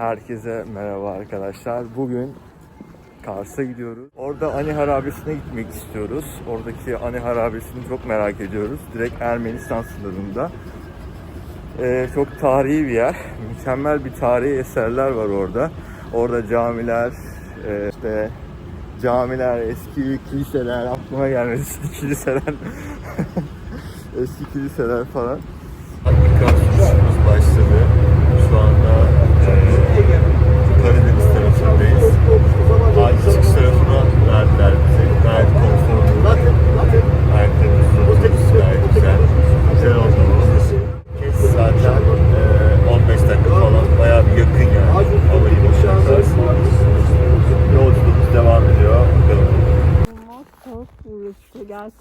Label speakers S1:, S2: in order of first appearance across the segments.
S1: Herkese merhaba arkadaşlar. Bugün Kars'a gidiyoruz. Orada Ani Harabesi'ne gitmek istiyoruz. Oradaki Ani Harabesi'ni çok merak ediyoruz. Direkt Ermenistan sınırında. Ee, çok tarihi bir yer. Mükemmel bir tarihi eserler var orada. Orada camiler, e, işte camiler, eski kiliseler, aklıma gelmedi kiliseler. eski kiliseler falan.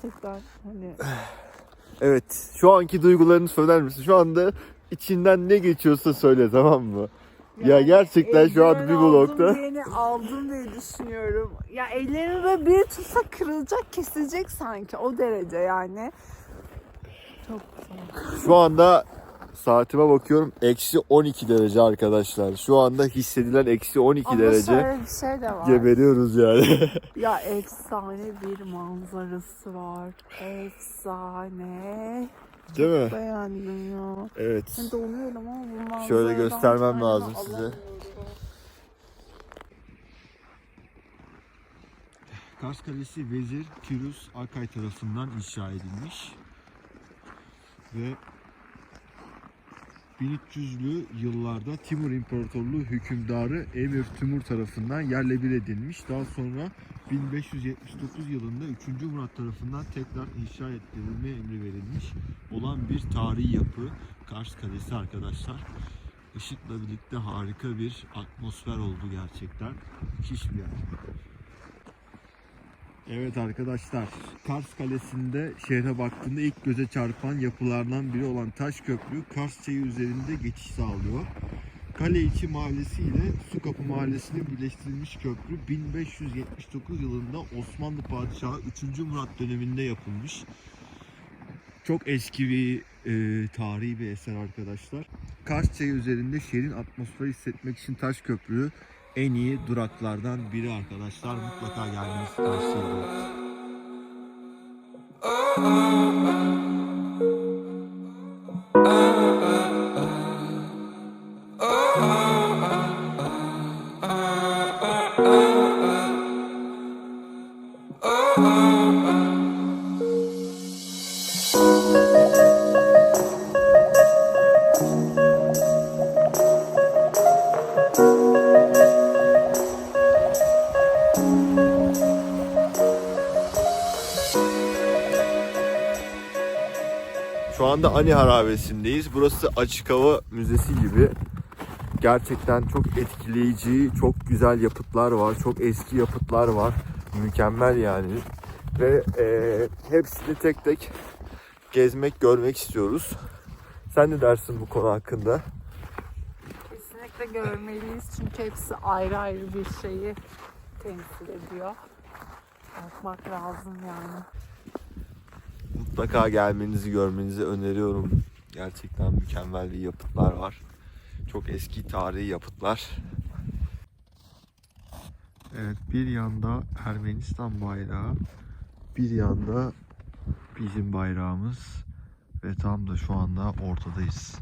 S2: Gerçekten hani
S1: Evet, şu anki duygularını söyler misin? Şu anda içinden ne geçiyorsa söyle tamam mı? Ya
S2: Yani
S1: gerçekten şu an bir blokta.
S2: Beni aldım diye düşünüyorum. Ya ellerimi böyle bir tutsa kırılacak, kesilecek sanki o derece yani. Çok soğuk.
S1: Şu anda saatime bakıyorum. Eksi 12 derece arkadaşlar. Şu anda hissedilen eksi 12
S2: Ama
S1: derece.
S2: şöyle bir şey de var.
S1: Geberiyoruz yani.
S2: Ya efsane bir manzarası var. Efsane.
S1: Değil mi?
S2: Beğendim ya.
S1: Evet.
S2: Ben donuyorum ama bu manzaradan
S1: Şöyle göstermem lazım size.
S2: alamıyorum.
S1: Kars Kalesi Vezir Kirus Akay tarafından inşa edilmiş. Ve 1300'lü yıllarda Timur İmparatorluğu hükümdarı Emir Timur tarafından yerle bir edilmiş. Daha sonra 1579 yılında 3. Murat tarafından tekrar inşa ettirilme emri verilmiş olan bir tarihi yapı Kars Kalesi arkadaşlar. Işıkla birlikte harika bir atmosfer oldu gerçekten. Müthiş bir yer. Evet arkadaşlar, Kars Kalesi'nde şehre baktığında ilk göze çarpan yapılardan biri olan taş köprü Kars Çayı üzerinde geçiş sağlıyor. Kale içi mahallesi ile Sukapı mahallesinin birleştirilmiş köprü 1579 yılında Osmanlı Padişahı 3. Murat döneminde yapılmış. Çok eski bir e, tarihi bir eser arkadaşlar. Kars Çayı üzerinde şehrin atmosferi hissetmek için taş köprü en iyi duraklardan biri arkadaşlar. Mutlaka gelmenizi tavsiye ederim. Anda Ani Harabesi'ndeyiz. Burası açık hava müzesi gibi. Gerçekten çok etkileyici, çok güzel yapıtlar var. Çok eski yapıtlar var. Mükemmel yani. Ve e, hepsini tek tek gezmek, görmek istiyoruz. Sen ne dersin bu konu hakkında?
S2: Kesinlikle görmeliyiz çünkü hepsi ayrı ayrı bir şeyi temsil ediyor. Bakmak lazım yani.
S1: Mutlaka gelmenizi, görmenizi öneriyorum. Gerçekten mükemmel bir yapıtlar var. Çok eski tarihi yapıtlar. Evet, bir yanda Ermenistan bayrağı, bir yanda bizim bayrağımız ve tam da şu anda ortadayız.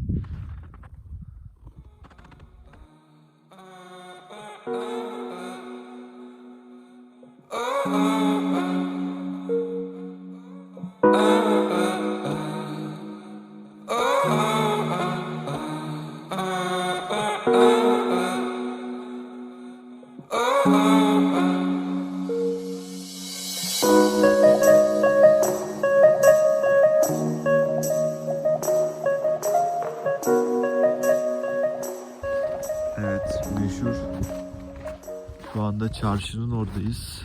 S1: Çarşının oradayız.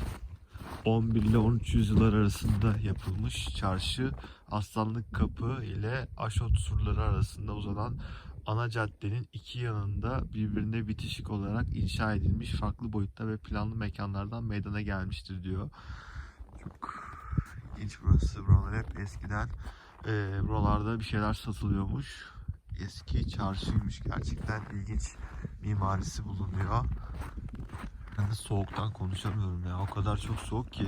S1: 11 ile 13 yüzyıllar arasında yapılmış çarşı Aslanlık Kapı ile Aşot surları arasında uzanan ana caddenin iki yanında birbirine bitişik olarak inşa edilmiş farklı boyutta ve planlı mekanlardan meydana gelmiştir diyor. Çok ilginç burası. Buralar hep eskiden eee, buralarda bir şeyler satılıyormuş. Eski çarşıymış. Gerçekten ilginç mimarisi bulunuyor. De soğuktan konuşamıyorum ya. O kadar çok soğuk ki.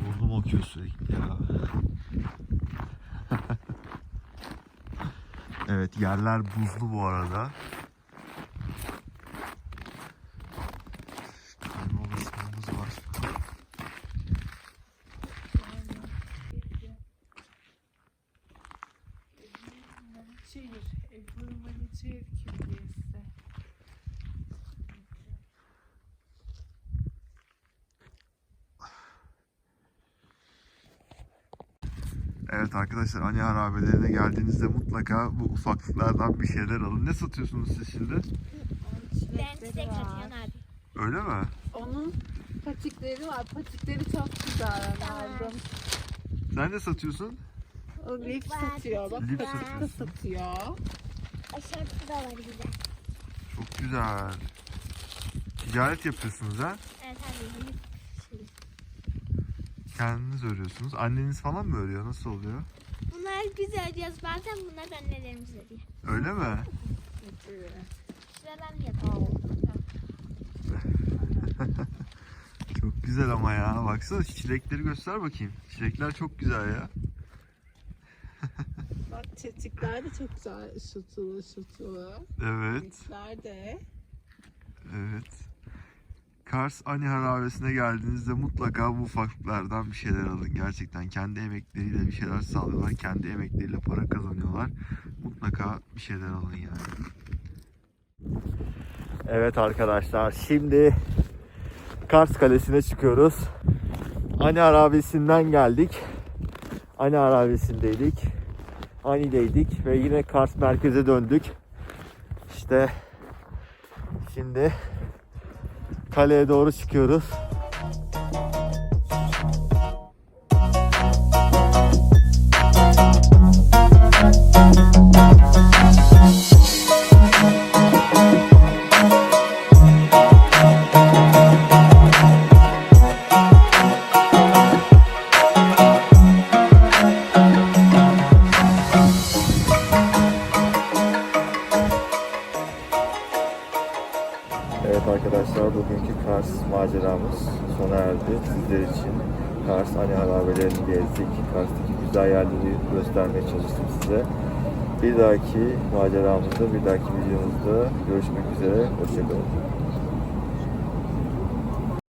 S1: Burnum akıyor sürekli ya. evet yerler buzlu bu arada.
S2: Şehir, Ebru Maniçehir Külliyesi.
S1: Evet arkadaşlar Ani harabelerine geldiğinizde mutlaka bu ufaklıklardan bir şeyler alın. Ne satıyorsunuz siz şimdi?
S3: Ben size katıyorsun abi.
S1: Öyle mi?
S2: Onun patikleri var. Patikleri çok güzel aldım.
S1: Sen ne satıyorsun?
S2: O lif satıyor. Bak
S1: Lif
S2: patik de
S1: satıyor.
S2: satıyor.
S3: Aşağıda da var güzel.
S1: Çok güzel. Ticaret yapıyorsunuz ha?
S3: Evet abi.
S1: Kendiniz örüyorsunuz. Anneniz falan mı örüyor? Nasıl oluyor?
S3: Bunlar güzel diyoruz. Bazen bunlar annelerimiz diyor.
S1: Öyle mi?
S3: Yapalım.
S1: Çok güzel ama ya. Baksana çilekleri göster bakayım. Çilekler çok güzel ya.
S2: Bak çetikler de çok güzel ışıltılı ışıltılı.
S1: Evet.
S2: Lifler de.
S1: Evet. Kars Ani Harabesi'ne geldiğinizde mutlaka bu ufaklıklardan bir şeyler alın. Gerçekten kendi emekleriyle bir şeyler sağlıyorlar. Kendi emekleriyle para kazanıyorlar. Mutlaka bir şeyler alın yani. Evet arkadaşlar şimdi Kars Kalesi'ne çıkıyoruz. Ani Harabesi'nden geldik. Ani Harabesi'ndeydik. Ani'deydik ve yine Kars merkeze döndük. İşte şimdi kaleye doğru çıkıyoruz. Erdi. Sizler için Kars Ani Harabelerini gezdik. Kars'taki güzel yerleri göstermeye çalıştım size. Bir dahaki maceramızda, bir dahaki videomuzda görüşmek üzere. Hoşçakalın.